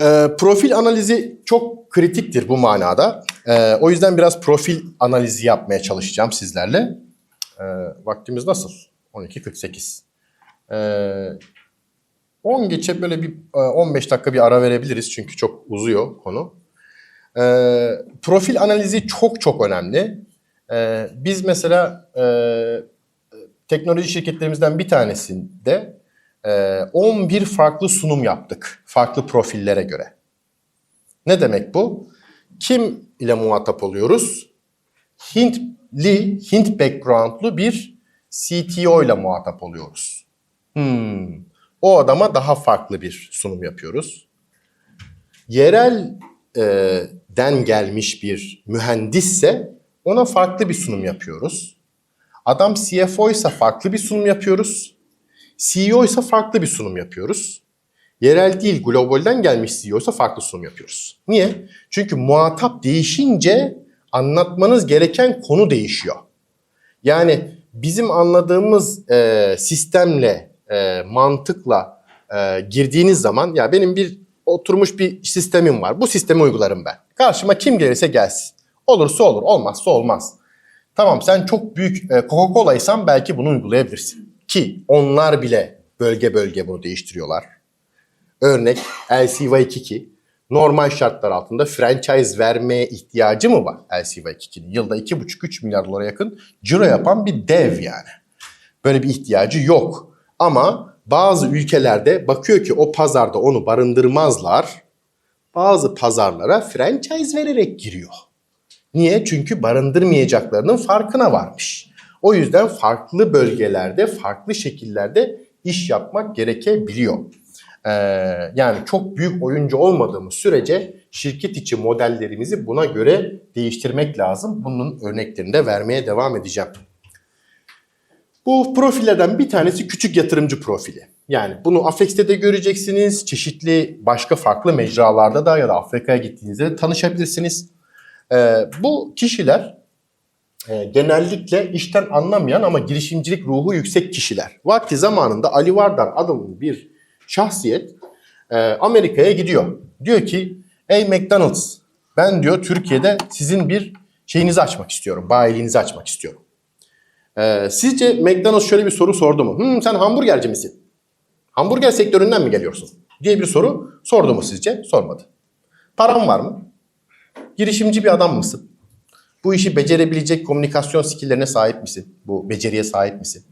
Ee, profil analizi çok kritiktir bu manada. Ee, o yüzden biraz profil analizi yapmaya çalışacağım sizlerle. Ee, vaktimiz nasıl? 12.48. Ee, 10 geçe böyle bir e, 15 dakika bir ara verebiliriz çünkü çok uzuyor konu. Ee, profil analizi çok çok önemli. Ee, biz mesela e, teknoloji şirketlerimizden bir tanesinde e, 11 farklı sunum yaptık farklı profillere göre. Ne demek bu? Kim ile muhatap oluyoruz? Hintli, Hint backgroundlu bir CTO ile muhatap oluyoruz. Hmm. O adama daha farklı bir sunum yapıyoruz. Yerel e, den gelmiş bir mühendisse ona farklı bir sunum yapıyoruz. Adam CFO ise farklı bir sunum yapıyoruz. CEO ise farklı bir sunum yapıyoruz. Yerel değil globalden gelmiş CEO ise farklı sunum yapıyoruz. Niye? Çünkü muhatap değişince anlatmanız gereken konu değişiyor. Yani bizim anladığımız e, sistemle, e, mantıkla e, girdiğiniz zaman ya benim bir oturmuş bir sistemim var. Bu sistemi uygularım ben. Karşıma kim gelirse gelsin. Olursa olur, olmazsa olmaz. Tamam sen çok büyük e, Coca-Cola'ysan belki bunu uygulayabilirsin. Ki onlar bile bölge bölge bunu değiştiriyorlar. Örnek LCY22 normal şartlar altında franchise vermeye ihtiyacı mı var LCY22'nin? Yılda 2,5-3 milyar dolara yakın ciro yapan bir dev yani. Böyle bir ihtiyacı yok. Ama bazı ülkelerde bakıyor ki o pazarda onu barındırmazlar. Bazı pazarlara franchise vererek giriyor. Niye? Çünkü barındırmayacaklarının farkına varmış. O yüzden farklı bölgelerde, farklı şekillerde iş yapmak gerekebiliyor. Ee, yani çok büyük oyuncu olmadığımız sürece şirket içi modellerimizi buna göre değiştirmek lazım. Bunun örneklerini de vermeye devam edeceğim. Bu profillerden bir tanesi küçük yatırımcı profili. Yani bunu Afex'te de göreceksiniz. Çeşitli başka farklı mecralarda da ya da Afrika'ya gittiğinizde de tanışabilirsiniz. Ee, bu kişiler genellikle işten anlamayan ama girişimcilik ruhu yüksek kişiler. Vakti zamanında Ali Vardar adamın bir şahsiyet e, Amerika'ya gidiyor. Diyor ki ey McDonald's ben diyor Türkiye'de sizin bir şeyinizi açmak istiyorum. Bayiliğinizi açmak istiyorum. Ee, sizce McDonald's şöyle bir soru sordu mu? Hmm, sen hamburgerci misin? Hamburger sektöründen mi geliyorsun? diye bir soru sordu mu sizce? Sormadı. Paran var mı? Girişimci bir adam mısın? Bu işi becerebilecek komünikasyon skilllerine sahip misin? Bu beceriye sahip misin?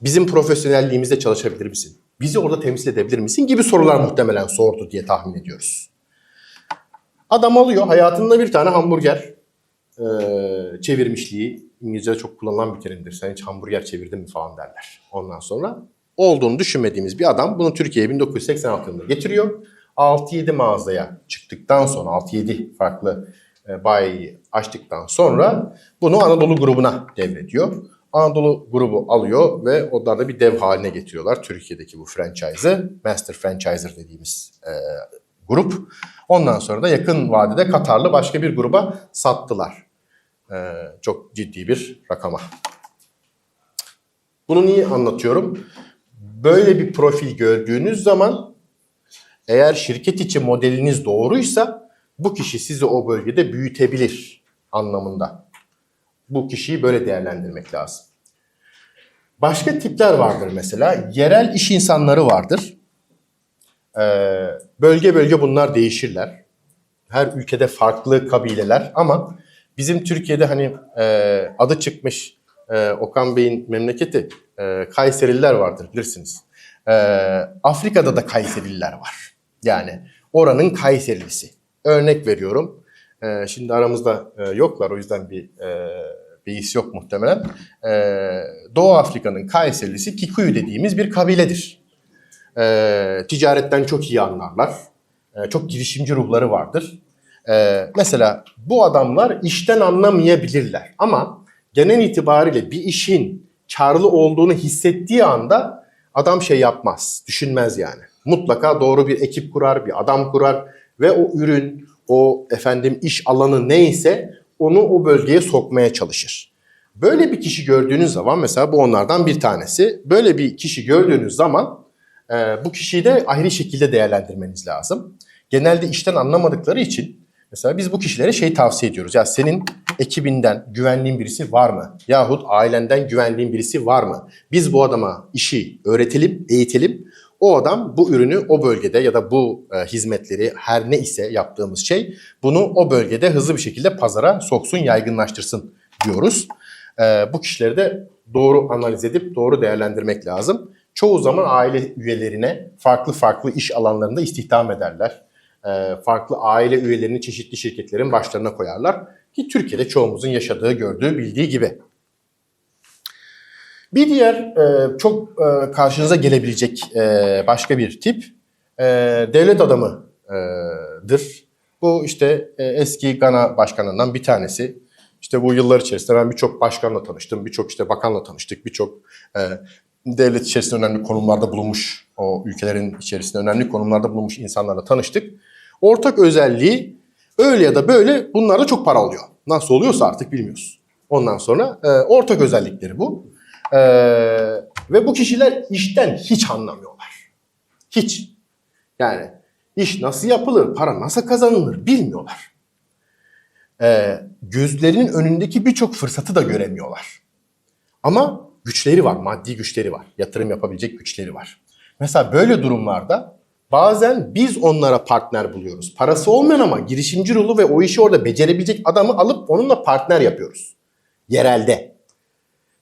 Bizim profesyonelliğimizde çalışabilir misin? Bizi orada temsil edebilir misin? Gibi sorular muhtemelen sordu diye tahmin ediyoruz. Adam alıyor hayatında bir tane hamburger e, çevirmişliği. İngilizce'de çok kullanılan bir terimdir. Sen hiç hamburger çevirdin mi falan derler. Ondan sonra olduğunu düşünmediğimiz bir adam bunu Türkiye'ye 1986 yılında getiriyor. 6-7 mağazaya çıktıktan sonra 6-7 farklı e, bayi açtıktan sonra bunu Anadolu grubuna devrediyor. Anadolu grubu alıyor ve onlar da bir dev haline getiriyorlar Türkiye'deki bu franchise'ı. Master Franchiser dediğimiz e, grup. Ondan sonra da yakın vadede Katarlı başka bir gruba sattılar. E, çok ciddi bir rakama. Bunu niye anlatıyorum? Böyle bir profil gördüğünüz zaman eğer şirket içi modeliniz doğruysa bu kişi sizi o bölgede büyütebilir anlamında. Bu kişiyi böyle değerlendirmek lazım. Başka tipler vardır mesela. Yerel iş insanları vardır. Ee, bölge bölge bunlar değişirler. Her ülkede farklı kabileler ama bizim Türkiye'de hani e, adı çıkmış e, Okan Bey'in memleketi e, Kayserililer vardır bilirsiniz. E, Afrika'da da Kayserililer var. Yani oranın Kayserilisi. Örnek veriyorum. E, şimdi aramızda e, yoklar o yüzden bir e, beis yok muhtemelen. E, Doğu Afrika'nın Kayserilisi Kikuyu dediğimiz bir kabiledir. E, ticaretten çok iyi anlarlar. Çok girişimci ruhları vardır. Mesela bu adamlar işten anlamayabilirler ama genel itibariyle bir işin karlı olduğunu hissettiği anda adam şey yapmaz, düşünmez yani. Mutlaka doğru bir ekip kurar, bir adam kurar ve o ürün, o efendim iş alanı neyse onu o bölgeye sokmaya çalışır. Böyle bir kişi gördüğünüz zaman mesela bu onlardan bir tanesi. Böyle bir kişi gördüğünüz zaman e, bu kişiyi de ayrı şekilde değerlendirmeniz lazım. genelde işten anlamadıkları için mesela biz bu kişilere şey tavsiye ediyoruz. Ya senin ekibinden güvendiğin birisi var mı? Yahut ailenden güvendiğin birisi var mı? Biz bu adama işi öğretelim, eğitelim. O adam bu ürünü o bölgede ya da bu e, hizmetleri her ne ise yaptığımız şey bunu o bölgede hızlı bir şekilde pazara soksun, yaygınlaştırsın diyoruz. E, bu kişileri de doğru analiz edip doğru değerlendirmek lazım. Çoğu zaman aile üyelerine farklı farklı iş alanlarında istihdam ederler. E, farklı aile üyelerini çeşitli şirketlerin başlarına koyarlar. Ki Türkiye'de çoğumuzun yaşadığı, gördüğü, bildiği gibi. Bir diğer e, çok e, karşınıza gelebilecek e, başka bir tip e, devlet adamıdır. Bu işte e, eski Gana başkanından bir tanesi. İşte bu yıllar içerisinde ben birçok başkanla tanıştım, birçok işte bakanla tanıştık, birçok e, devlet içerisinde önemli konumlarda bulunmuş, o ülkelerin içerisinde önemli konumlarda bulunmuş insanlarla tanıştık. Ortak özelliği öyle ya da böyle bunlarda çok para oluyor. Nasıl oluyorsa artık bilmiyoruz. Ondan sonra e, ortak özellikleri bu. Ee, ve bu kişiler işten hiç anlamıyorlar. Hiç. Yani iş nasıl yapılır, para nasıl kazanılır bilmiyorlar. Ee, gözlerinin önündeki birçok fırsatı da göremiyorlar. Ama güçleri var, maddi güçleri var. Yatırım yapabilecek güçleri var. Mesela böyle durumlarda bazen biz onlara partner buluyoruz. Parası olmayan ama girişimci ruhlu ve o işi orada becerebilecek adamı alıp onunla partner yapıyoruz. Yerelde.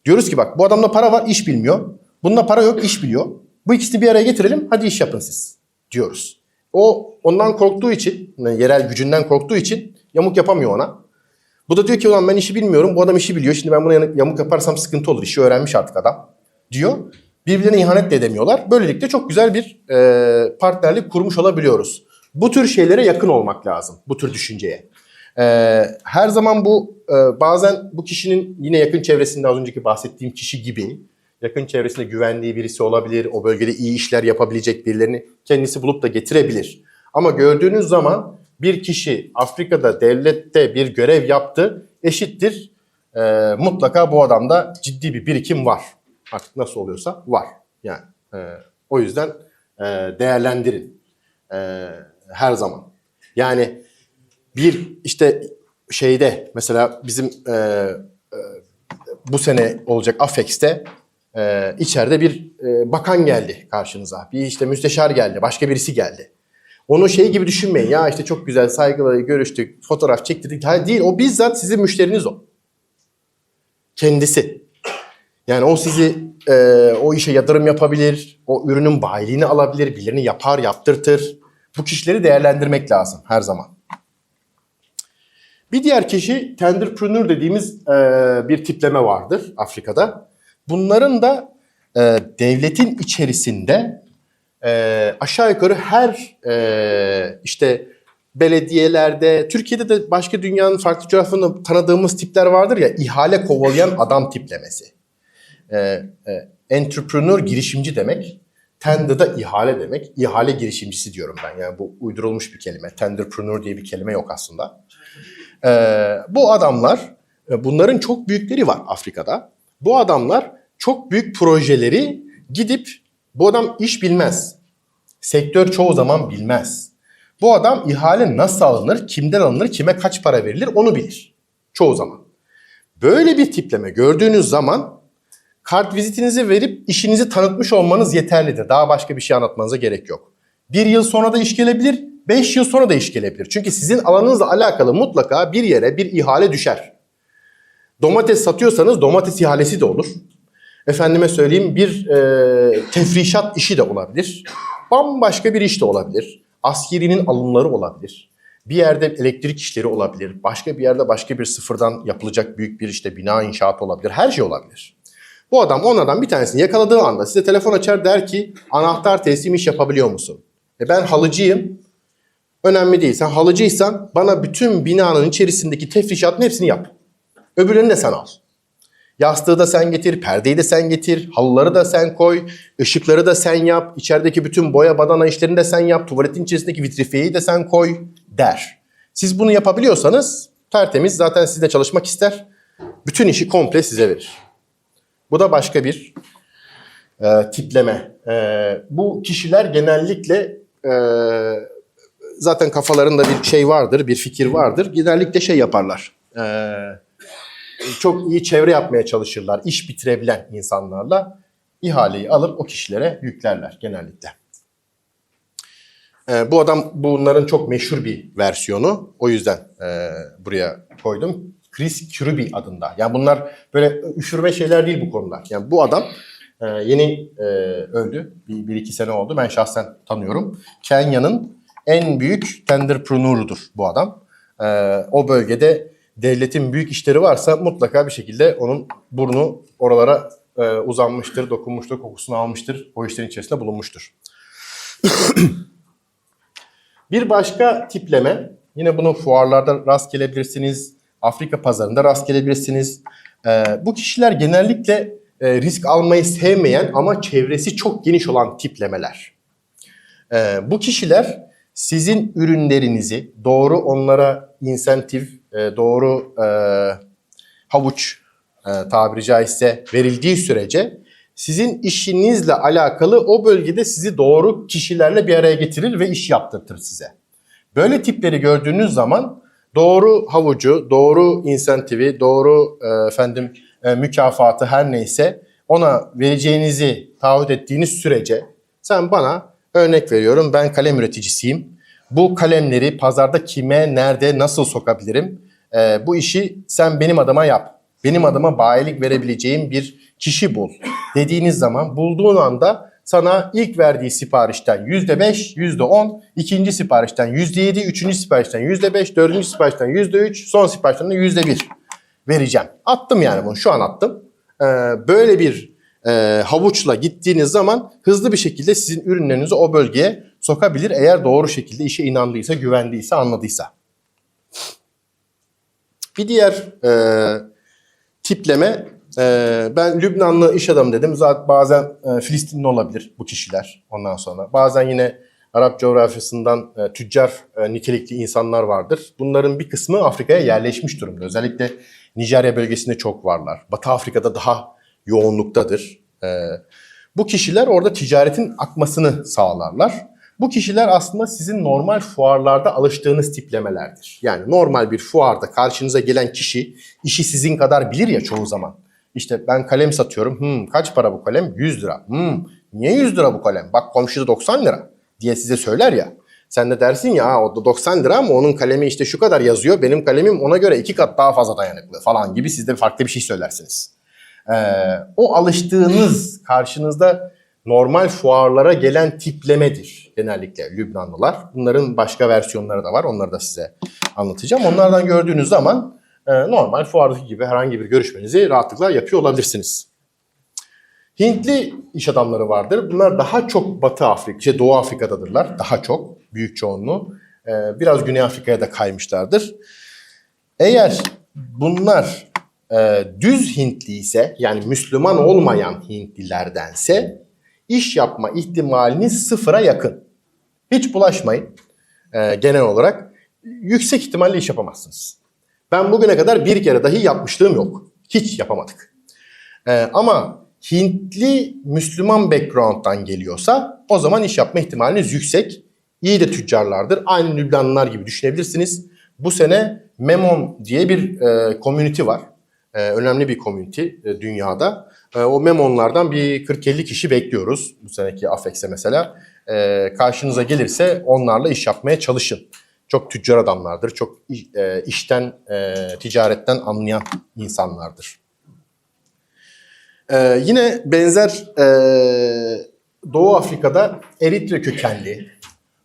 Diyoruz ki bak bu adamda para var iş bilmiyor. Bunda para yok iş biliyor. Bu ikisini bir araya getirelim hadi iş yapın siz diyoruz. O ondan korktuğu için yani yerel gücünden korktuğu için yamuk yapamıyor ona. Bu da diyor ki ulan ben işi bilmiyorum bu adam işi biliyor. Şimdi ben buna yamuk yaparsam sıkıntı olur. İşi öğrenmiş artık adam diyor. Birbirlerine ihanet de edemiyorlar. Böylelikle çok güzel bir e, partnerlik kurmuş olabiliyoruz. Bu tür şeylere yakın olmak lazım. Bu tür düşünceye. Ee, her zaman bu e, bazen bu kişinin yine yakın çevresinde az önceki bahsettiğim kişi gibi yakın çevresinde güvendiği birisi olabilir. O bölgede iyi işler yapabilecek birilerini kendisi bulup da getirebilir. Ama gördüğünüz zaman bir kişi Afrika'da devlette bir görev yaptı eşittir. e, mutlaka bu adamda ciddi bir birikim var. Artık nasıl oluyorsa var. Yani e, o yüzden e, değerlendirin e, her zaman. Yani bir işte şeyde mesela bizim e, e, bu sene olacak Afex'te e, içeride bir e, bakan geldi karşınıza. Bir işte müsteşar geldi, başka birisi geldi. Onu şey gibi düşünmeyin ya işte çok güzel saygılı görüştük, fotoğraf çektirdik. Hayır değil o bizzat sizin müşteriniz o. Kendisi. Yani o sizi e, o işe yatırım yapabilir, o ürünün bayiliğini alabilir, birilerini yapar, yaptırtır. Bu kişileri değerlendirmek lazım her zaman. Bir diğer kişi tenderpreneur dediğimiz e, bir tipleme vardır Afrika'da. Bunların da e, devletin içerisinde e, aşağı yukarı her e, işte belediyelerde, Türkiye'de de başka dünyanın farklı coğrafyalarında tanıdığımız tipler vardır ya, ihale kovalayan adam tiplemesi. E, e, entrepreneur girişimci demek. Tender da ihale demek. İhale girişimcisi diyorum ben. Yani bu uydurulmuş bir kelime. Tenderpreneur diye bir kelime yok aslında. Ee, bu adamlar, e, bunların çok büyükleri var Afrika'da. Bu adamlar çok büyük projeleri gidip, bu adam iş bilmez. Sektör çoğu zaman bilmez. Bu adam ihale nasıl alınır, kimden alınır, kime kaç para verilir onu bilir. Çoğu zaman. Böyle bir tipleme gördüğünüz zaman kart vizitinizi verip işinizi tanıtmış olmanız yeterlidir. Daha başka bir şey anlatmanıza gerek yok. Bir yıl sonra da iş gelebilir, beş yıl sonra da iş gelebilir. Çünkü sizin alanınızla alakalı mutlaka bir yere bir ihale düşer. Domates satıyorsanız domates ihalesi de olur. Efendime söyleyeyim bir e, tefrişat işi de olabilir. Bambaşka bir iş de olabilir. Askerinin alımları olabilir. Bir yerde elektrik işleri olabilir. Başka bir yerde başka bir sıfırdan yapılacak büyük bir işte bina inşaatı olabilir. Her şey olabilir. Bu adam onlardan bir tanesini yakaladığı anda size telefon açar der ki anahtar teslim iş yapabiliyor musun? E ben halıcıyım. Önemli değil. Sen halıcıysan bana bütün binanın içerisindeki tefrişatın hepsini yap. Öbürlerini de sen al. Yastığı da sen getir, perdeyi de sen getir, halıları da sen koy, ışıkları da sen yap, içerideki bütün boya badana işlerini de sen yap, tuvaletin içerisindeki vitrifeyi de sen koy der. Siz bunu yapabiliyorsanız tertemiz zaten sizde çalışmak ister. Bütün işi komple size verir. Bu da başka bir e, tipleme. E, bu kişiler genellikle e, zaten kafalarında bir şey vardır, bir fikir vardır. Genellikle şey yaparlar. E, çok iyi çevre yapmaya çalışırlar. İş bitirebilen insanlarla ihaleyi alıp o kişilere yüklerler genellikle. E, bu adam bunların çok meşhur bir versiyonu. O yüzden e, buraya koydum. Chris Kirubi adında. Yani bunlar böyle üşürme şeyler değil bu konular. Yani bu adam e, yeni e, öldü. Bir, bir iki sene oldu. Ben şahsen tanıyorum. Kenya'nın en büyük tenderpreneur'udur bu adam. E, o bölgede devletin büyük işleri varsa mutlaka bir şekilde onun burnu oralara e, uzanmıştır, dokunmuştur, kokusunu almıştır. O işlerin içerisinde bulunmuştur. Bir başka tipleme, yine bunu fuarlarda rast gelebilirsiniz, Afrika pazarında rast gelebilirsiniz. Ee, bu kişiler genellikle e, risk almayı sevmeyen ama çevresi çok geniş olan tiplemeler. Ee, bu kişiler sizin ürünlerinizi doğru onlara insentif, e, doğru e, havuç e, tabiri caizse verildiği sürece sizin işinizle alakalı o bölgede sizi doğru kişilerle bir araya getirir ve iş yaptırtır size. Böyle tipleri gördüğünüz zaman doğru havucu, doğru insentivi, doğru e, efendim mükafatı her neyse ona vereceğinizi taahhüt ettiğiniz sürece sen bana örnek veriyorum ben kalem üreticisiyim. Bu kalemleri pazarda kime, nerede, nasıl sokabilirim? E, bu işi sen benim adıma yap. Benim adıma bayilik verebileceğim bir kişi bul dediğiniz zaman bulduğun anda sana ilk verdiği siparişten %5, %10, ikinci siparişten %7, üçüncü siparişten %5, dördüncü siparişten %3, son siparişten de %1 vereceğim. Attım yani bunu şu an attım. Ee, böyle bir e, havuçla gittiğiniz zaman hızlı bir şekilde sizin ürünlerinizi o bölgeye sokabilir. Eğer doğru şekilde işe inandıysa, güvendiyse, anladıysa. Bir diğer e, tipleme ee, ben Lübnanlı iş adamı dedim. Zaten bazen e, Filistinli olabilir bu kişiler ondan sonra. Bazen yine Arap coğrafyasından e, tüccar e, nitelikli insanlar vardır. Bunların bir kısmı Afrika'ya yerleşmiş durumda. Özellikle Nijerya bölgesinde çok varlar. Batı Afrika'da daha yoğunluktadır. Ee, bu kişiler orada ticaretin akmasını sağlarlar. Bu kişiler aslında sizin normal fuarlarda alıştığınız tiplemelerdir. Yani normal bir fuarda karşınıza gelen kişi işi sizin kadar bilir ya çoğu zaman. İşte ben kalem satıyorum. Hmm, kaç para bu kalem? 100 lira. Hmm, niye 100 lira bu kalem? Bak komşuda 90 lira diye size söyler ya. Sen de dersin ya "Aa, o da 90 lira ama onun kalemi işte şu kadar yazıyor. Benim kalemim ona göre iki kat daha fazla dayanıklı falan gibi siz de farklı bir şey söylersiniz. Ee, o alıştığınız karşınızda normal fuarlara gelen tiplemedir genellikle Lübnanlılar. Bunların başka versiyonları da var. Onları da size anlatacağım. Onlardan gördüğünüz zaman e, normal fuardaki gibi herhangi bir görüşmenizi rahatlıkla yapıyor olabilirsiniz. Hintli iş adamları vardır. Bunlar daha çok Batı Afrika, şey Doğu Afrika'dadırlar. Daha çok, büyük çoğunluğu. E, biraz Güney Afrika'ya da kaymışlardır. Eğer bunlar e, düz Hintli ise yani Müslüman olmayan Hintlilerdense iş yapma ihtimaliniz sıfıra yakın. Hiç bulaşmayın e, genel olarak. Yüksek ihtimalle iş yapamazsınız. Ben bugüne kadar bir kere dahi yapmışlığım yok. Hiç yapamadık. E, ama Hintli Müslüman background'dan geliyorsa o zaman iş yapma ihtimaliniz yüksek. İyi de tüccarlardır. Aynı Lübnanlılar gibi düşünebilirsiniz. Bu sene Memon diye bir e, community var. E, önemli bir community e, dünyada. E, o Memonlardan bir 40-50 kişi bekliyoruz bu seneki Afex'e mesela. E, karşınıza gelirse onlarla iş yapmaya çalışın. Çok tüccar adamlardır, çok e, işten, e, ticaretten anlayan insanlardır. E, yine benzer e, Doğu Afrika'da Eritre kökenli,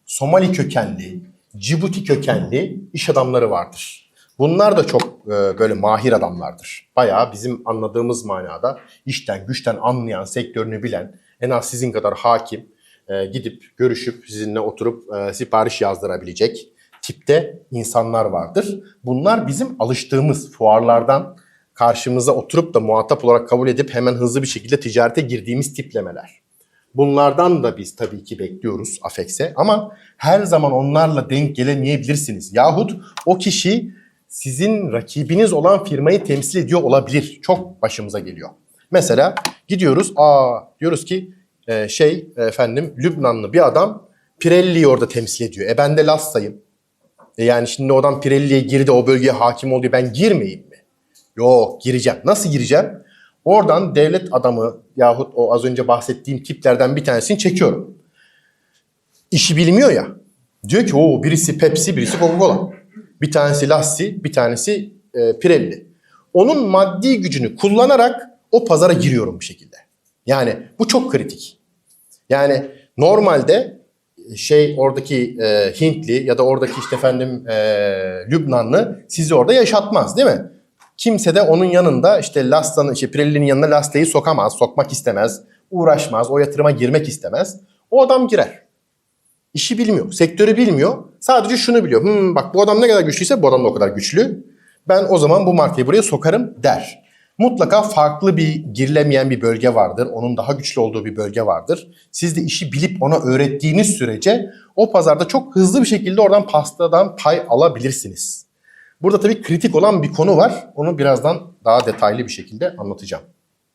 Somali kökenli, Cibuti kökenli iş adamları vardır. Bunlar da çok e, böyle mahir adamlardır. Bayağı bizim anladığımız manada işten güçten anlayan, sektörünü bilen, en az sizin kadar hakim, e, gidip görüşüp sizinle oturup e, sipariş yazdırabilecek tipte insanlar vardır. Bunlar bizim alıştığımız fuarlardan karşımıza oturup da muhatap olarak kabul edip hemen hızlı bir şekilde ticarete girdiğimiz tiplemeler. Bunlardan da biz tabii ki bekliyoruz Afex'e ama her zaman onlarla denk gelemeyebilirsiniz. Yahut o kişi sizin rakibiniz olan firmayı temsil ediyor olabilir. Çok başımıza geliyor. Mesela gidiyoruz, aa diyoruz ki e, şey efendim Lübnanlı bir adam Pirelli'yi orada temsil ediyor. E ben de Lassa'yım. E yani şimdi oradan Pirelli'ye girdi o bölgeye hakim oldu ben girmeyeyim mi? Yok gireceğim. Nasıl gireceğim? Oradan devlet adamı yahut o az önce bahsettiğim tiplerden bir tanesini çekiyorum. İşi bilmiyor ya. Diyor ki o birisi Pepsi, birisi Coca-Cola. Bir tanesi Lassi, bir tanesi e, Pirelli. Onun maddi gücünü kullanarak o pazara giriyorum bir şekilde. Yani bu çok kritik. Yani normalde şey oradaki e, Hintli ya da oradaki işte efendim e, Lübnanlı sizi orada yaşatmaz değil mi? Kimse de onun yanında işte Lasta'nın işte Pirelli'nin yanına Lasta'yı sokamaz, sokmak istemez, uğraşmaz, o yatırıma girmek istemez. O adam girer. İşi bilmiyor, sektörü bilmiyor. Sadece şunu biliyor. Hmm, bak bu adam ne kadar güçlüyse bu adam da o kadar güçlü. Ben o zaman bu markayı buraya sokarım der. Mutlaka farklı bir girilemeyen bir bölge vardır. Onun daha güçlü olduğu bir bölge vardır. Siz de işi bilip ona öğrettiğiniz sürece o pazarda çok hızlı bir şekilde oradan pastadan pay alabilirsiniz. Burada tabii kritik olan bir konu var. Onu birazdan daha detaylı bir şekilde anlatacağım.